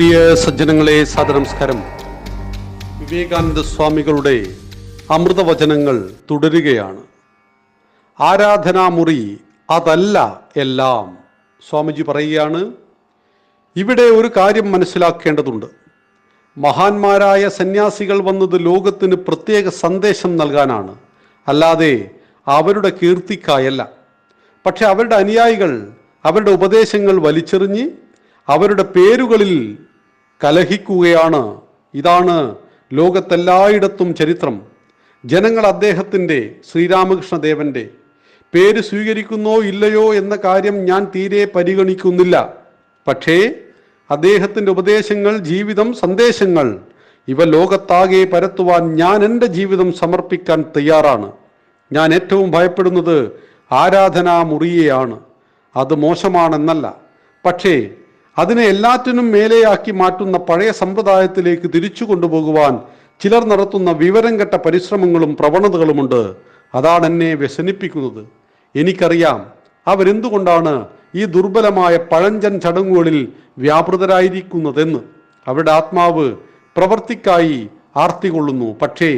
പ്രിയ സജ്ജനങ്ങളെ സാദനമസ്കാരം വിവേകാനന്ദ സ്വാമികളുടെ അമൃതവചനങ്ങൾ തുടരുകയാണ്. ആരാധനാമുറി അതല്ല എല്ലാം സ്വാമിജി പറയുകയാണ്. ഇവിടെ ഒരു കാര്യം മനസ്സിലാക്കേണ്ടതുണ്ട്. മഹാന്മാരായ സന്യാസികൾ വന്നത് ലോകത്തിന് പ്രത്യേക സന്ദേശം നൽകാനാണ്. അല്ലാതെ അവരുടെ കീർത്തിക്കായല്ല. പക്ഷെ അവരുടെ അനുയായികൾ അവരുടെ ഉപദേശങ്ങൾ വലിച്ചെറിഞ്ഞ് അവരുടെ പേരുകളിൽ കലഹിക്കുകയാണ്. ഇതാണ് ലോകത്തെല്ലായിടത്തും ചരിത്രം. ജനങ്ങൾ അദ്ദേഹത്തിന്റെ ശ്രീരാമകൃഷ്ണദേവന്റെ. പേര് സ്വീകരിക്കുന്നോ ഇല്ലയോ എന്ന കാര്യം ഞാൻ തീരെ പരിഗണിക്കുന്നില്ല. പക്ഷേ അദ്ദേഹത്തിന്റെ ഉപദേശങ്ങൾ ജീവിതം സന്ദേശങ്ങൾ ഇവ ലോകത്താകെ പരത്തുവാൻ ഞാൻ എന്റെ ജീവിതം സമർപ്പിക്കാൻ തയ്യാറാണ്. ഞാൻ ഏറ്റവും ഭയപ്പെടുന്നത് ആരാധനാ മുറിയെയാണ് അത് മോശമാണെന്നല്ല. പക്ഷേ അതിനെ എല്ലാറ്റിനും മേലെയാക്കി മാറ്റുന്ന പഴയ സമ്പ്രദായത്തിലേക്ക് തിരിച്ചു കൊണ്ടുപോകുവാൻ ചിലർ നടത്തുന്ന വിവരം കെട്ട പരിശ്രമങ്ങളും പ്രവണതകളുമുണ്ട്. അതാണ് എന്നെ വ്യസനിപ്പിക്കുന്നത്. എനിക്കറിയാം അവരെന്തുകൊണ്ടാണ് ഈ ദുർബലമായ പഴഞ്ചൻ ചടങ്ങുകളിൽ വ്യാപൃതരായിരിക്കുന്നതെന്ന്. അവരുടെ ആത്മാവ് പ്രവർത്തിക്കായി ആർത്തി കൊള്ളുന്നു പക്ഷേ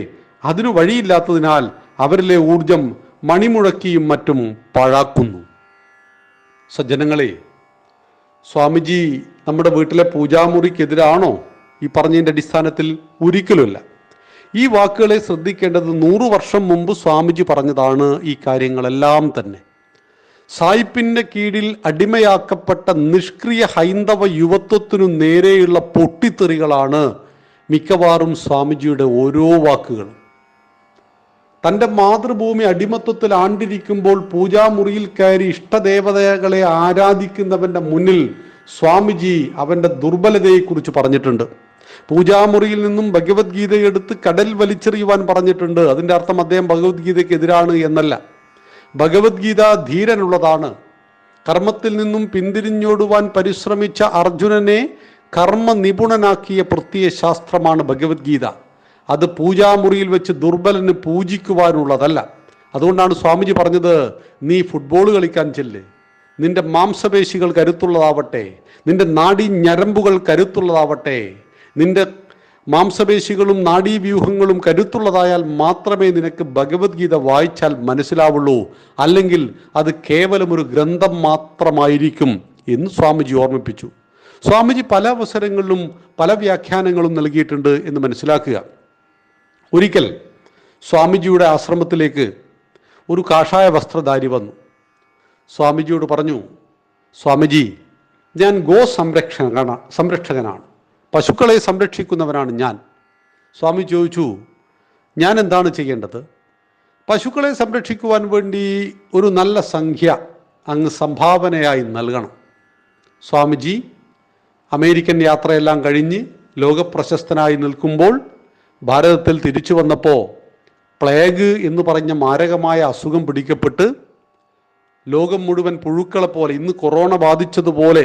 അതിനു വഴിയില്ലാത്തതിനാൽ അവരിലെ ഊർജം മണിമുഴക്കിയും മറ്റും പാഴാക്കുന്നു. സജ്ജനങ്ങളെ സ്വാമിജി നമ്മുടെ വീട്ടിലെ പൂജാമുറിക്കെതിരാണോ ഈ പറഞ്ഞതിന്റെ അടിസ്ഥാനത്തിൽ ഒരിക്കലുമല്ല. ഈ വാക്കുകളെ ശ്രദ്ധിക്കേണ്ടത് നൂറു വർഷം മുമ്പ് സ്വാമിജി പറഞ്ഞതാണ് ഈ കാര്യങ്ങളെല്ലാം തന്നെ. സായിപ്പിന്റെ കീഴിൽ അടിമയാക്കപ്പെട്ട നിഷ്ക്രിയ ഹൈന്ദവ യുവത്വത്തിനു നേരെയുള്ള പൊട്ടിത്തെറികളാണ് മിക്കവാറും സ്വാമിജിയുടെ ഓരോ വാക്കുകളും. തന്റെ മാതൃഭൂമി അടിമത്വത്തിൽ ആണ്ടിരിക്കുമ്പോൾ പൂജാമുറിയിൽ കയറി ഇഷ്ടദേവതകളെ ആരാധിക്കുന്നവന്റെ മുന്നിൽ സ്വാമിജി അവന്റെ ദുർബലതയെക്കുറിച്ച് പറഞ്ഞിട്ടുണ്ട്. പൂജാമുറിയിൽ നിന്നും ഭഗവത്ഗീത എടുത്ത് കടൽ വലിച്ചെറിയുവാൻ പറഞ്ഞിട്ടുണ്ട്. അതിന്റെ അർത്ഥം അദ്ദേഹം ഭഗവത്ഗീതയ്ക്ക് എതിരാണ് എന്നല്ല. ഭഗവത്ഗീത ധീരനുള്ളതാണ്. കർമ്മത്തിൽ നിന്നും പിന്തിരിഞ്ഞോടുവാൻ പരിശ്രമിച്ച അർജുനനെ കർമ്മ നിപുണനാക്കിയ പ്രത്യയ ശാസ്ത്രമാണ് ഭഗവത്ഗീത. അത് പൂജാമുറിയിൽ വെച്ച് ദുർബലന് പൂജിക്കുവാനുള്ളതല്ല. അതുകൊണ്ടാണ് സ്വാമിജി പറഞ്ഞത് നീ ഫുട്ബോൾ കളിക്കാൻ ചെല്ല്. നിന്റെ മാംസപേശികൾ കരുത്തുള്ളതാവട്ടെ. നിന്റെ നാഡീ ഞരമ്പുകൾ കരുത്തുള്ളതാവട്ടെ. നിന്റെ മാംസപേശികളും നാഡീവ്യൂഹങ്ങളും കരുത്തുള്ളതായാൽ മാത്രമേ നിനക്ക് ഭഗവത്ഗീത വായിച്ചാൽ മനസ്സിലാവുള്ളൂ. അല്ലെങ്കിൽ അത് കേവലം ഒരു ഗ്രന്ഥം മാത്രമായിരിക്കും എന്ന് സ്വാമിജി ഓർമ്മിപ്പിച്ചു. സ്വാമിജി പല അവസരങ്ങളിലും പല വ്യാഖ്യാനങ്ങളും നൽകിയിട്ടുണ്ട് എന്ന് മനസ്സിലാക്കുക. ഒരിക്കൽ സ്വാമിജിയുടെ ആശ്രമത്തിലേക്ക് ഒരു കാഷായ വസ്ത്രധാരി വന്നു. സ്വാമിജിയോട് പറഞ്ഞു സ്വാമിജി ഞാൻ ഗോ സംരക്ഷകനാണ്. സംരക്ഷകനാണ് പശുക്കളെ സംരക്ഷിക്കുന്നവനാണ് ഞാൻ. സ്വാമി ചോദിച്ചു ഞാൻ എന്താണ് ചെയ്യേണ്ടത്? പശുക്കളെ സംരക്ഷിക്കുവാൻ വേണ്ടി ഒരു നല്ല സംഖ്യ അങ്ങ് സംഭാവനയായി നൽകണം. സ്വാമിജി അമേരിക്കൻ യാത്രയെല്ലാം കഴിഞ്ഞ് ലോകപ്രശസ്തനായി നിൽക്കുമ്പോൾ ഭാരതത്തിൽ തിരിച്ചു വന്നപ്പോൾ പ്ലേഗ് എന്ന് പറഞ്ഞ മാരകമായ അസുഖം പിടിക്കപ്പെട്ട് ലോകം മുഴുവൻ പുഴുക്കളെ പോലെ ഇന്ന് കൊറോണ ബാധിച്ചതുപോലെ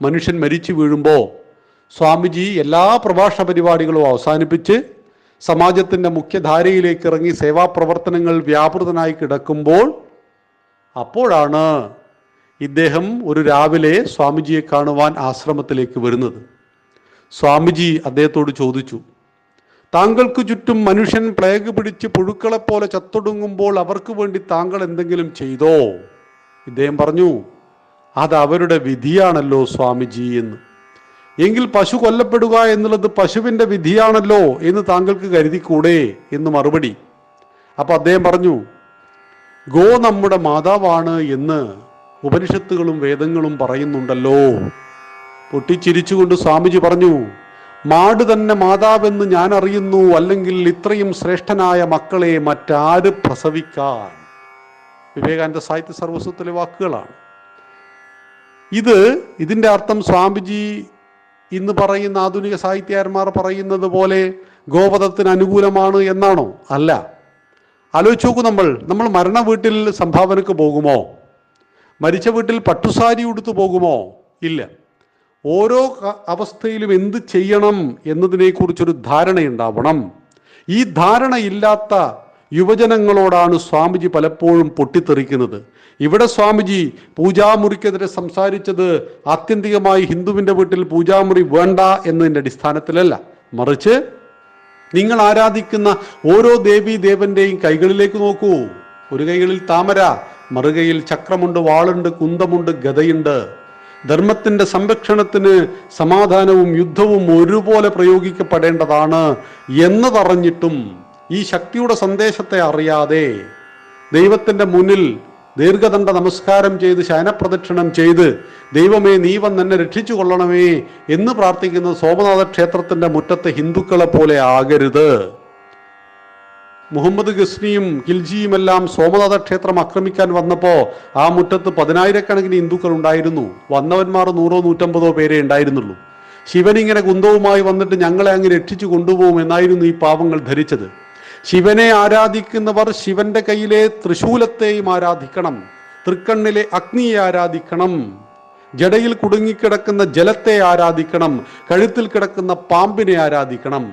മനുഷ്യൻ മരിച്ചു വീഴുമ്പോൾ സ്വാമിജി എല്ലാ പ്രഭാഷണ പരിപാടികളും അവസാനിപ്പിച്ച് സമാജത്തിന്റെ മുഖ്യധാരയിലേക്ക് ഇറങ്ങി സേവാ പ്രവർത്തനങ്ങൾ വ്യാപൃതനായി കിടക്കുമ്പോൾ അപ്പോഴാണ് ഇദ്ദേഹം ഒരു രാവിലെ സ്വാമിജിയെ കാണുവാൻ ആശ്രമത്തിലേക്ക് വരുന്നത്. സ്വാമിജി അദ്ദേഹത്തോട് ചോദിച്ചു താങ്കൾക്ക് ചുറ്റും മനുഷ്യൻ പ്ലേഗ് പിടിച്ച് പുഴുക്കളെപ്പോലെ ചത്തൊടുങ്ങുമ്പോൾ അവർക്ക് വേണ്ടി താങ്കൾ എന്തെങ്കിലും ചെയ്തോ? ഇദ്ദേഹം പറഞ്ഞു അത് അവരുടെ വിധിയാണല്ലോ സ്വാമിജി എന്ന്. എങ്കിൽ പശു കൊല്ലപ്പെടുക എന്നുള്ളത് പശുവിന്റെ വിധിയാണല്ലോ എന്ന് താങ്കൾക്ക് കരുതിക്കൂടെ? എന്ന് മറുപടി. അപ്പോൾ അദ്ദേഹം പറഞ്ഞു ഗോ നമ്മുടെ മാതാവാണ് എന്ന് ഉപനിഷത്തുകളും വേദങ്ങളും പറയുന്നുണ്ടല്ലോ. പൊട്ടിച്ചിരിച്ചുകൊണ്ട് സ്വാമിജി പറഞ്ഞു മാട് തന്നെ മാതാവെന്ന് ഞാൻ അറിയുന്നു അല്ലെങ്കിൽ ഇത്രയും ശ്രേഷ്ഠനായ മക്കളെ മറ്റാര് പ്രസവിക്കാൻ? വിവേകാനന്ദ സാഹിത്യ സർവസ്വത്തിലെ വാക്കുകളാണ്. ഇത് ഇതിന്റെ അർത്ഥം സ്വാമിജി ഇന്ന് പറയുന്ന ആധുനിക സാഹിത്യകാരന്മാർ പറയുന്നത് പോലെ ഗോപദത്തിന് അനുകൂലമാണ് എന്നാണോ? അല്ല. ആലോചിച്ച് നോക്കൂ നമ്മൾ. നമ്മൾ മരണ വീട്ടിൽ സംഭാവനക്ക് പോകുമോ? മരിച്ച വീട്ടിൽ പട്ടുസാരി ഉടുത്തു പോകുമോ? ഇല്ല. ഓരോ അവസ്ഥയിലും എന്ത് ചെയ്യണം എന്നതിനെക്കുറിച്ചൊരു ധാരണയുണ്ടാവണം. ഈ ധാരണയില്ലാത്ത യുവജനങ്ങളോടാണ് സ്വാമിജി പലപ്പോഴും പൊട്ടിത്തെറിക്കുന്നത്. ഇവിടെ സ്വാമിജി പൂജാമുറിക്കെതിരെ സംസാരിച്ചത് ആത്യന്തികമായി ഹിന്ദുവിന്റെ വീട്ടിൽ പൂജാമുറി വേണ്ട എന്നതിന്റെ അടിസ്ഥാനത്തിലല്ല. മറിച്ച് നിങ്ങൾ ആരാധിക്കുന്ന ഓരോ ദേവീ ദേവന്റെയും കൈകളിലേക്ക് നോക്കൂ. ഒരു കൈകളിൽ താമര മറുകയിൽ ചക്രമുണ്ട് വാളുണ്ട് കുന്തമുണ്ട് ഗതയുണ്ട് ധർമ്മത്തിന്റെ സംരക്ഷണത്തിന് സമാധാനവും യുദ്ധവും ഒരുപോലെ പ്രയോഗിക്കപ്പെടേണ്ടതാണ് എന്നതറിഞ്ഞിട്ടും ഈ ശക്തിയുടെ സന്ദേശത്തെ അറിയാതെ ദൈവത്തിന്റെ മുന്നിൽ ദീർഘദണ്ഡ നമസ്കാരം ചെയ്ത് ശയനപ്രദക്ഷിണം ചെയ്ത് ദൈവമേ നീവൻ എന്നെ രക്ഷിച്ചു കൊള്ളണമേ എന്ന് പ്രാർത്ഥിക്കുന്ന സോമനാഥ ക്ഷേത്രത്തിന്റെ മുറ്റത്തെ ഹിന്ദുക്കളെ പോലെ ആകരുത്. മുഹമ്മദ് ഗസ്നിയും ഖിൽജിയുമെല്ലാം സോമനാഥ ക്ഷേത്രം ആക്രമിക്കാൻ വന്നപ്പോൾ ആ മുറ്റത്ത് പതിനായിരക്കണക്കിന് ഹിന്ദുക്കൾ ഉണ്ടായിരുന്നു. വന്നവന്മാർ നൂറോ നൂറ്റമ്പതോ പേരെ ഉണ്ടായിരുന്നുള്ളൂ. ശിവൻ ഇങ്ങനെ കുന്തവുമായി വന്നിട്ട് ഞങ്ങളെ അങ്ങ് രക്ഷിച്ചു കൊണ്ടുപോകും എന്നായിരുന്നു ഈ പാവങ്ങൾ ധരിച്ചത്. ശിവനെ ആരാധിക്കുന്നവർ ശിവന്റെ കയ്യിലെ തൃശൂലത്തെയും ആരാധിക്കണം തൃക്കണ്ണിലെ അഗ്നിയെ ആരാധിക്കണം ജടയിൽ കുടുങ്ങിക്കിടക്കുന്ന ജലത്തെ ആരാധിക്കണം കഴുത്തിൽ കിടക്കുന്ന പാമ്പിനെ ആരാധിക്കണം.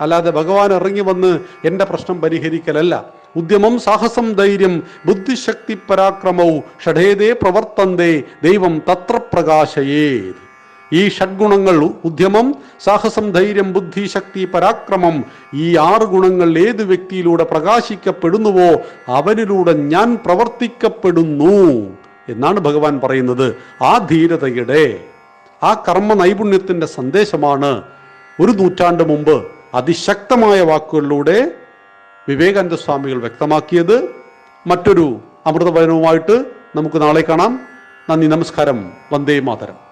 അല്ലാതെ ഭഗവാൻ ഇറങ്ങി വന്ന് എന്റെ പ്രശ്നം പരിഹരിക്കലല്ല. ഉദ്യമം സാഹസം ധൈര്യം ബുദ്ധിശക്തി പരാക്രമവും ഷഡേതേ പ്രവർത്തന്തേ ദൈവം തത്ര പ്രകാശയേ. ഈ ഷഡ്ഗുണങ്ങൾ ഉദ്യമം സാഹസം ധൈര്യം ബുദ്ധി ശക്തി പരാക്രമം ഈ ആറ് ഗുണങ്ങൾ ഏത് വ്യക്തിയിലൂടെ പ്രകാശിക്കപ്പെടുന്നുവോ അവനിലൂടെ ഞാൻ പ്രവർത്തിക്കപ്പെടുന്നു എന്നാണ് ഭഗവാൻ പറയുന്നത്. ആ ധീരതയുടെ ആ കർമ്മ നൈപുണ്യത്തിന്റെ സന്ദേശമാണ് ഒരു നൂറ്റാണ്ട് മുമ്പ് അതിശക്തമായ വാക്കുകളിലൂടെ വിവേകാനന്ദ സ്വാമികൾ വ്യക്തമാക്കിയത്. മറ്റൊരു അമൃതവചനവുമായിട്ട് നമുക്ക് നാളെ കാണാം. നന്ദി നമസ്കാരം. വന്ദേ മാതരം.